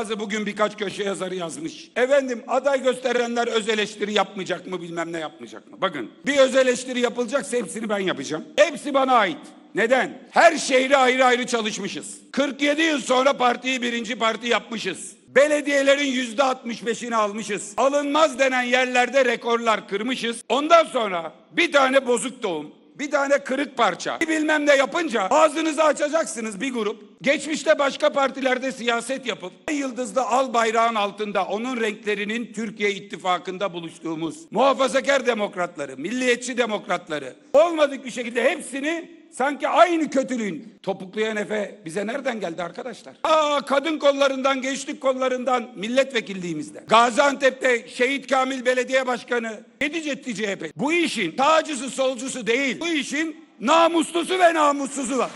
Bazı bugün birkaç köşe yazarı yazmış. Efendim aday gösterenler öz eleştiri yapmayacak mı bilmem ne yapmayacak mı? Bakın bir öz eleştiri yapılacaksa hepsini ben yapacağım. Hepsi bana ait. Neden? Her şehre ayrı ayrı çalışmışız. 47 yıl sonra partiyi birinci parti yapmışız. Belediyelerin yüzde 65'ini almışız. Alınmaz denen yerlerde rekorlar kırmışız. Ondan sonra bir tane bozuk doğum, bir tane kırık parça, bir bilmem ne yapınca ağzınızı açacaksınız bir grup. Geçmişte başka partilerde siyaset yapıp yıldızlı al bayrağın altında onun renklerinin Türkiye ittifakında buluştuğumuz muhafazakar demokratları, milliyetçi demokratları olmadık bir şekilde hepsini Sanki aynı kötülüğün topuklayan Efe bize nereden geldi arkadaşlar? Aa kadın kollarından, gençlik kollarından milletvekilliğimizde. Gaziantep'te Şehit Kamil Belediye Başkanı dedi cetti CHP. Bu işin tacısı solcusu değil. Bu işin namuslusu ve namussuzu var.